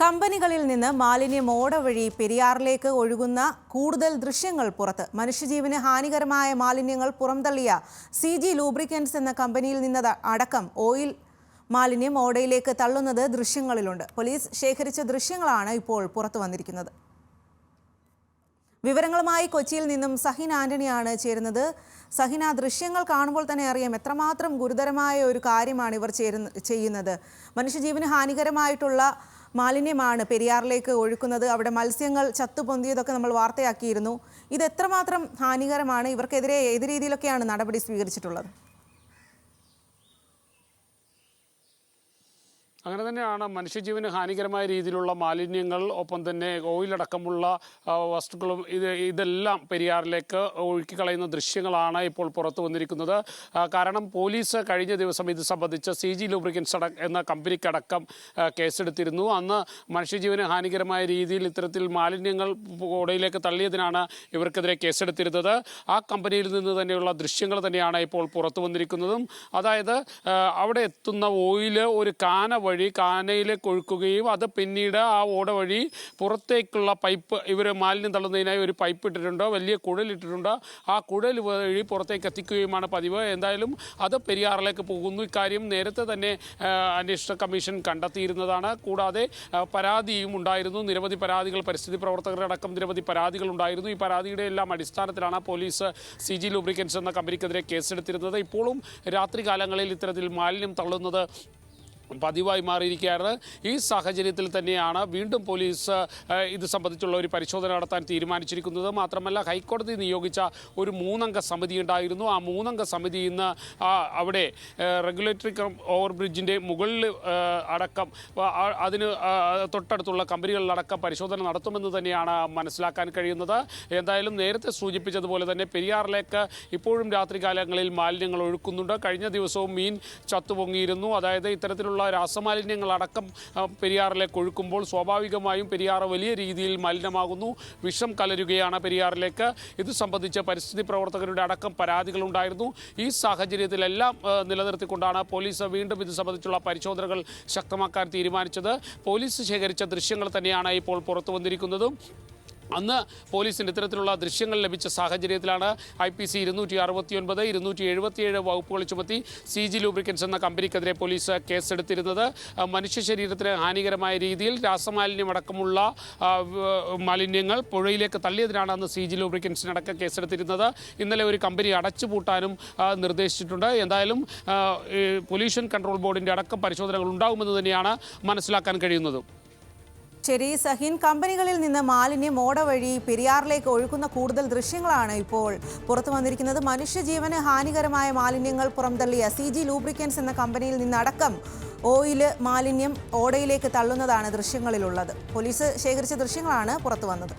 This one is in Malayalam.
കമ്പനികളിൽ നിന്ന് മാലിന്യം ഓട വഴി പെരിയാറിലേക്ക് ഒഴുകുന്ന കൂടുതൽ ദൃശ്യങ്ങൾ പുറത്ത്. മനുഷ്യജീവന് ഹാനികരമായ മാലിന്യങ്ങൾ പുറംതള്ളിയ സി ജി ലൂബ്രിക്കൻസ് എന്ന കമ്പനിയിൽ നിന്ന് അടക്കം ഓയിൽ മാലിന്യം ഓടയിലേക്ക് തള്ളുന്നത് ദൃശ്യങ്ങളിലുണ്ട്. പോലീസ് ശേഖരിച്ച ദൃശ്യങ്ങളാണ് ഇപ്പോൾ പുറത്തു വന്നിരിക്കുന്നത്. വിവരങ്ങളുമായി കൊച്ചിയിൽ നിന്നും സഹിൻ ആന്റണിയാണ് ചേരുന്നത്. സഹിൻ ആ ദൃശ്യങ്ങൾ കാണുമ്പോൾ തന്നെ അറിയാം എത്രമാത്രം ഗുരുതരമായ ഒരു കാര്യമാണ് ഇവർ ചേരുന്ന ചെയ്യുന്നത്. മനുഷ്യജീവന് ഹാനികരമായിട്ടുള്ള മാലിന്യമാണ് പെരിയാറിലേക്ക് ഒഴുക്കുന്നത്. അവിടെ മത്സ്യങ്ങൾ ചത്തുപൊന്തിയതൊക്കെ നമ്മൾ വാർത്തയാക്കിയിരുന്നു. ഇത് എത്രമാത്രം ഹാനികരമാണ്? ഇവർക്കെതിരെ ഏത് രീതിയിലൊക്കെയാണ് നടപടി സ്വീകരിച്ചിട്ടുള്ളത്? അങ്ങനെ തന്നെയാണ് മനുഷ്യജീവന് ഹാനികരമായ രീതിയിലുള്ള മാലിന്യങ്ങൾ ഒപ്പം തന്നെ ഓയിലടക്കമുള്ള വസ്തുക്കളും ഇത് ഇതെല്ലാം പെരിയാറിലേക്ക് ഒഴുക്കി കളയുന്ന ദൃശ്യങ്ങളാണ് ഇപ്പോൾ പുറത്തു വന്നിരിക്കുന്നത്. കാരണം പോലീസ് കഴിഞ്ഞ ദിവസം ഇത് സംബന്ധിച്ച് സി ജി ലൂബ്രിക്കൻസ് അട എന്ന കമ്പനിക്കടക്കം കേസെടുത്തിരുന്നു. അന്ന് മനുഷ്യജീവന് ഹാനികരമായ രീതിയിൽ ഇത്തരത്തിൽ മാലിന്യങ്ങൾ ഓടയിലേക്ക് തള്ളിയതിനാണ് ഇവർക്കെതിരെ കേസെടുത്തിരുന്നത്. ആ കമ്പനിയിൽ നിന്ന് തന്നെയുള്ള ദൃശ്യങ്ങൾ തന്നെയാണ് ഇപ്പോൾ പുറത്തു വന്നിരിക്കുന്നതും. അതായത് അവിടെ എത്തുന്ന ഓയിൽ ഒരു കാന വഴി കാനയിലേക്ക് ഒഴുക്കുകയും അത് പിന്നീട് ആ ഓട വഴി പുറത്തേക്കുള്ള പൈപ്പ് ഇവർ മാലിന്യം തള്ളുന്നതിനായി ഒരു പൈപ്പ് ഇട്ടിട്ടുണ്ട്? വലിയ കുഴലിട്ടിട്ടുണ്ട് ആ കുഴൽ വഴി പുറത്തേക്ക് എത്തിക്കുകയുമാണ് പതിവ്. എന്തായാലും അത് പെരിയാറിലേക്ക് പോകുന്നു. ഇക്കാര്യം നേരത്തെ തന്നെ അന്വേഷണ കമ്മീഷൻ കണ്ടെത്തിയിരുന്നതാണ്. കൂടാതെ പരാതിയും ഉണ്ടായിരുന്നു. നിരവധി പരാതികൾ പരിസ്ഥിതി പ്രവർത്തകരടക്കം നിരവധി പരാതികൾ ഉണ്ടായിരുന്നു. ഈ പരാതിയുടെ എല്ലാം അടിസ്ഥാനത്തിലാണ് പോലീസ് സി ജി ലൂബ്രിക്കൻസ് എന്ന കമ്പനിക്കെതിരെ കേസെടുത്തിരുന്നത്. ഇപ്പോഴും രാത്രി കാലങ്ങളിൽ ഇത്തരത്തിൽ മാലിന്യം തള്ളുന്നത് പതിവായി മാറിയിരിക്കുകയാണ്. ഈ സാഹചര്യത്തിൽ തന്നെയാണ് വീണ്ടും പോലീസ് ഇത് സംബന്ധിച്ചുള്ള ഒരു പരിശോധന നടത്താൻ തീരുമാനിച്ചിരിക്കുന്നത്. മാത്രമല്ല ഹൈക്കോടതി നിയോഗിച്ച ഒരു മൂന്നംഗ സമിതി ഉണ്ടായിരുന്നു. ആ മൂന്നംഗ സമിതി ഇന്ന് അവിടെ റെഗുലേറ്ററി ഓവർ ബ്രിഡ്ജിന്റെ മുകളിൽ അടക്കം അതിന് തൊട്ടടുത്തുള്ള കമ്പനികളിലടക്കം പരിശോധന നടത്തുമെന്ന് തന്നെയാണ് മനസ്സിലാക്കാൻ കഴിയുന്നത്. എന്തായാലും നേരത്തെ സൂചിപ്പിച്ചതുപോലെ തന്നെ പെരിയാറിലേക്ക് ഇപ്പോഴും രാത്രികാലങ്ങളിൽ മാലിന്യങ്ങൾ ഒഴുക്കുന്നുണ്ട്. കഴിഞ്ഞ ദിവസവും മീൻ ചത്തുപൊങ്ങിയിരുന്നു. അതായത് ഇത്തരത്തിലുള്ള രാസമാലിന്യങ്ങൾ അടക്കം പെരിയാറിലേക്ക് ഒഴുക്കുമ്പോൾ സ്വാഭാവികമായും പെരിയാർ വലിയ രീതിയിൽ മലിനമാകുന്നു. വിഷം കലരുകയാണ് പെരിയാറിലേക്ക്. ഇത് സംബന്ധിച്ച് പരിസ്ഥിതി പ്രവർത്തകരുടെ അടക്കം പരാതികളുണ്ടായിരുന്നു. ഈ സാഹചര്യത്തിലെല്ലാം നിലനിർത്തിക്കൊണ്ടാണ് പോലീസ് വീണ്ടും ഇത് സംബന്ധിച്ചുള്ള പരിശോധനകൾ ശക്തമാക്കാൻ തീരുമാനിച്ചത്. പോലീസ് ശേഖരിച്ച ദൃശ്യങ്ങൾ തന്നെയാണ് ഇപ്പോൾ പുറത്തു വന്നിരിക്കുന്നതും. അന്ന് പോലീസിന് ഇത്തരത്തിലുള്ള ദൃശ്യങ്ങൾ ലഭിച്ച സാഹചര്യത്തിലാണ് ഐ പി സി ഇരുന്നൂറ്റി അറുപത്തി ഒൻപത് ഇരുന്നൂറ്റി എഴുപത്തിയേഴ് വകുപ്പുകൾ ചുമത്തി സി ജി ലൂബ്രിക്കൻസ് എന്ന കമ്പനിക്കെതിരെ പോലീസ് കേസെടുത്തിരുന്നത്. മനുഷ്യ ശരീരത്തിന് ഹാനികരമായ രീതിയിൽ രാസമാലിന്യമടക്കമുള്ള മാലിന്യങ്ങൾ പുഴയിലേക്ക് തള്ളിയതിനാണ് അന്ന് സി ജി ലൂബ്രിക്കൻസിനടക്കം കേസെടുത്തിരുന്നത്. ഇന്നലെ ഒരു കമ്പനി അടച്ചുപൂട്ടാനും നിർദ്ദേശിച്ചിട്ടുണ്ട്. എന്തായാലും പൊല്യൂഷൻ കൺട്രോൾ ബോർഡിന്റെ അടക്കം പരിശോധനകൾ ഉണ്ടാകുമെന്ന് തന്നെയാണ് മനസ്സിലാക്കാൻ കഴിയുന്നത്. ശരി സഹിൻ കമ്പനികളിൽ നിന്ന് മാലിന്യം ഓട വഴി പെരിയാറിലേക്ക് ഒഴുക്കുന്ന കൂടുതൽ ദൃശ്യങ്ങളാണ് ഇപ്പോൾ പുറത്തു വന്നിരിക്കുന്നത്. മനുഷ്യജീവന് ഹാനികരമായ മാലിന്യങ്ങൾ പുറംതള്ളിയ സി ജി ലൂബ്രിക്കൻസ് എന്ന കമ്പനിയിൽ നിന്നടക്കം ഓയിൽ മാലിന്യം ഓടയിലേക്ക് തള്ളുന്നതാണ് ദൃശ്യങ്ങളിലുള്ളത്. പോലീസ് ശേഖരിച്ച ദൃശ്യങ്ങളാണ് പുറത്തു വന്നത്.